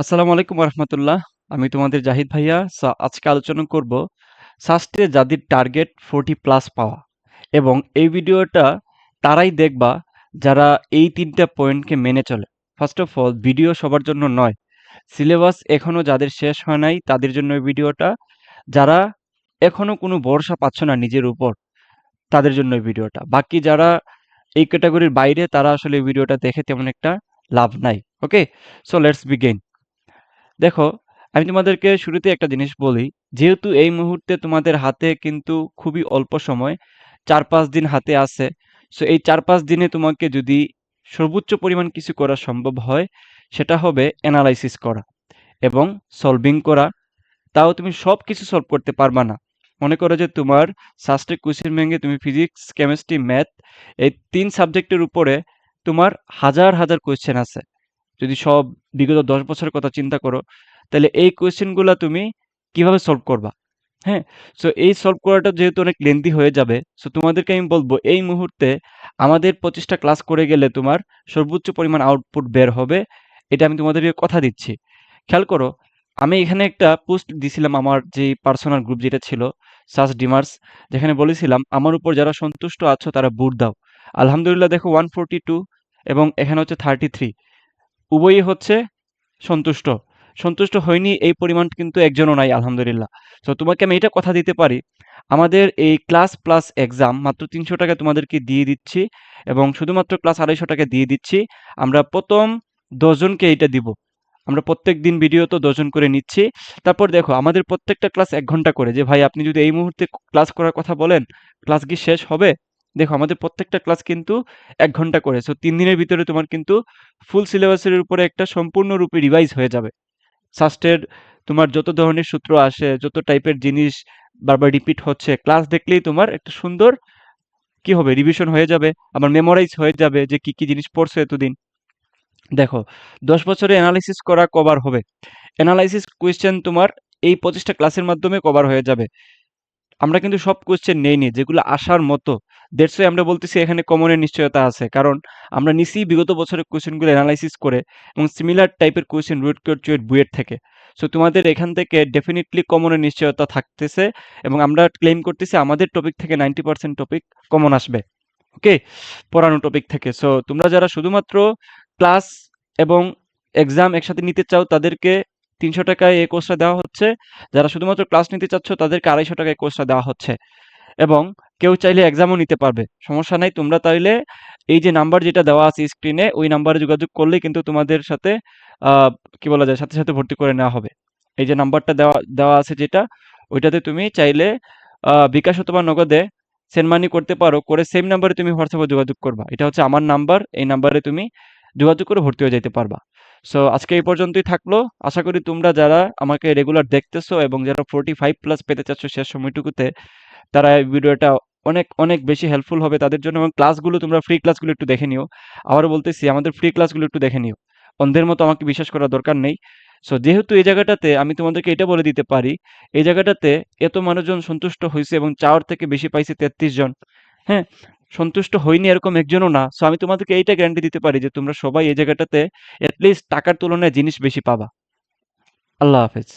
আসসালামু আলাইকুম রহমতুল্লাহ। আমি তোমাদের জাহিদ ভাইয়া। আজকে আলোচনা করব সাস্টে যাদের টার্গেট ফোরটি প্লাস পাওয়া। এবং এই ভিডিওটা তারাই দেখবা যারা এই তিনটা পয়েন্টকে মেনে চলে। ফার্স্ট অফ অল ভিডিও সবার জন্য নয়। সিলেবাস এখনও যাদের শেষ হয় নাই, তাদের জন্য এই ভিডিওটা। যারা এখনও কোনো ভরসা পাচ্ছ না নিজের উপর, তাদের জন্য এই ভিডিওটা। বাকি যারা এই ক্যাটাগরির বাইরে, তারা আসলে ভিডিওটা দেখে তেমন একটা লাভ নাই। ওকে সো লেটস বিগেইন দেখো, আমি তোমাদেরকে শুরুতে একটা জিনিস বলি। যেহেতু এই মুহূর্তে তোমাদের হাতে কিন্তু খুবই অল্প সময় চার পাঁচ দিন হাতে আছে সো এই চার পাঁচ দিনে তোমাকে যদি সর্বোচ্চ পরিমাণ কিছু করা সম্ভব হয়, সেটা হবে অ্যানালাইসিস করা এবং সলভিং করা। তাও তুমি সব কিছু সলভ করতে পারবা না। মনে করো যে তোমার সাস্টেক কোয়েশ্চেন ব্যাঙ্গে তুমি ফিজিক্স কেমিস্ট্রি ম্যাথ এই তিন সাবজেক্টের উপরে তোমার হাজার হাজার কোয়েশ্চেন আছে। যদি সব বিগত দশ বছরের কথা চিন্তা করো, তাহলে এই কোয়েশ্চেনগুলো তুমি কীভাবে সলভ করবা? হ্যাঁ? সো এই সলভ করাটা যেহেতু অনেক লেন্দি হয়ে যাবে সো তোমাদেরকে আমি বলব, এই মুহূর্তে আমাদের পঁচিশটা ক্লাস করে গেলে তোমার সর্বোচ্চ পরিমাণ আউটপুট বের হবে। এটা আমি তোমাদেরকে কথা দিচ্ছি। খেয়াল করো, আমি এখানে একটা পোস্ট দিছিলাম আমার যে পার্সোনাল গ্রুপ যেটা ছিল সাস ডিমার্স যেখানে বলেছিলাম, আমার উপর যারা সন্তুষ্ট আছো, তারা বুট দাও। আলহামদুলিল্লাহ দেখো ওয়ান ফোরটি টু এবং এখানে হচ্ছে থার্টি থ্রি উভয়ই হচ্ছে সন্তুষ্ট। সন্তুষ্ট হয়নি এই পরিমাণ কিন্তু একজনও নাই, আলহামদুলিল্লাহ। তো তোমাকে আমি এটা কথা দিতে পারি, আমাদের এই ক্লাস প্লাস এক্সাম মাত্র তিনশো টাকা তোমাদেরকে দিয়ে দিচ্ছি এবং শুধুমাত্র ক্লাস আড়াইশো টাকা দিয়ে দিচ্ছি, আমরা প্রথম দশজনকে এইটা দিব। আমরা প্রত্যেক দিন ভিডিও তো দশজন করে নিচ্ছি। তারপর দেখো, আমাদের প্রত্যেকটা ক্লাস এক ঘণ্টা করে যে, ভাই, আপনি যদি এই মুহূর্তে ক্লাস করার কথা বলেন ক্লাস কি শেষ হবে? দেখো, আমাদের প্রত্যেকটা ক্লাস কিন্তু এক ঘণ্টা করে। সো তিন দিনের ভিতরে তোমার কিন্তু ফুল সিলেবাসের উপরে একটা সম্পূর্ণরূপে রিভাইজ হয়ে যাবে। সাস্টের তোমার যত ধরনের সূত্র আসে, যত টাইপের জিনিস বারবার রিপিট হচ্ছে ক্লাস দেখলেই তোমার একটা সুন্দর কি হবে রিভিশন হয়ে যাবে আমার মেমোরাইজ হয়ে যাবে যে কি কি জিনিস পড়ছো এতদিন। দেখো, দশ বছরে অ্যানালাইসিস করা কভার হবে। অ্যানালাইসিস কোয়েশ্চেন তোমার এই পঁচিশটা ক্লাসের মাধ্যমে কভার হয়ে যাবে। আমরা কিন্তু সব কোয়েশ্চেন নেইনি, যেগুলো আসার মতো। দেড়শো আমরা বলতেছি এখানে কমনের নিশ্চয়তা আছে। কারণ আমরা নিছি বিগত বছরের কোয়েশ্চেনগুলো অ্যানালাইসিস করে এবং সিমিলার টাইপের কোয়েশ্চেন রুট চুয়েট বুয়েট থেকে। সো তোমাদের এখান থেকে ডেফিনেটলি কমনের নিশ্চয়তা থাকতেছে এবং আমরা ক্লেম করতেছি আমাদের টপিক থেকে নাইনটি পার্সেন্ট টপিক কমন আসবে। ওকে পড়ানো টপিক থেকে। সো তোমরা যারা শুধুমাত্র ক্লাস এবং এক্সাম একসাথে নিতে চাও, তাদেরকে তিনশো টাকায় এই কোর্সটা দেওয়া হচ্ছে। যারা শুধুমাত্র ক্লাস নিতে চাচ্ছ, তাদেরকে আড়াইশো টাকায় কোর্সটা দেওয়া হচ্ছে। এবং কেউ চাইলে এক্সামও নিতে পারবে। সমস্যা নাই, তোমরা তাইলে এই যে নাম্বার যেটা দেওয়া আছে স্ক্রিনে ওই নাম্বারে যোগাযোগ করলেই কিন্তু তোমাদের সাথে কি বলা যায়, সাথে সাথে ভর্তি করে নেওয়া হবে। এই যে নাম্বারটা দেওয়া দেওয়া আছে যেটা, ওইটাতে তুমি চাইলে বিকাশ অথবা নগদে সেন্ড মানি করতে পারো, করে সেম নাম্বারে তুমি হোয়াটসঅ্যাপে যোগাযোগ করবা। এটা হচ্ছে আমার নাম্বার এই নাম্বারে তুমি যোগাযোগ করে ভর্তি হয়ে যেতে পারবা। সো আজকে এই পর্যন্তই থাকল। আশা করি তোমরা যারা আমাকে রেগুলার দেখতেছো এবং যারা ফোরটি ফাইভ প্লাস পেতে চাচ্ছ শেষ সময়টুকুতে তারা এই ভিডিওটা অনেক অনেক বেশি হেল্পফুল হবে তাদের জন্য এবং ক্লাসগুলো তোমরা ফ্রি ক্লাসগুলো একটু দেখে নিও। আবারও বলতেছি, আমাদের ফ্রি ক্লাসগুলো একটু দেখে নিও। অন্ধের মতো আমাকে বিশ্বাস করার দরকার নেই। সো যেহেতু এই জায়গাটাতে আমি তোমাদেরকে এটা বলে দিতে পারি, এই জায়গাটাতে এত মানুষজন সন্তুষ্ট হয়েছে এবং চাওয়ার থেকে বেশি পাইছে তেত্রিশ জন। হ্যাঁ সন্তুষ্ট হয়নি এরকম একজনও না। সো আমি তোমাদেরকে এইটা গ্যারান্টি দিতে পারি যে তোমরা সবাই এই জায়গাটাতে অ্যাটলিস্ট টাকার তুলনায় জিনিস বেশি পাবা। আল্লাহ হাফেজ।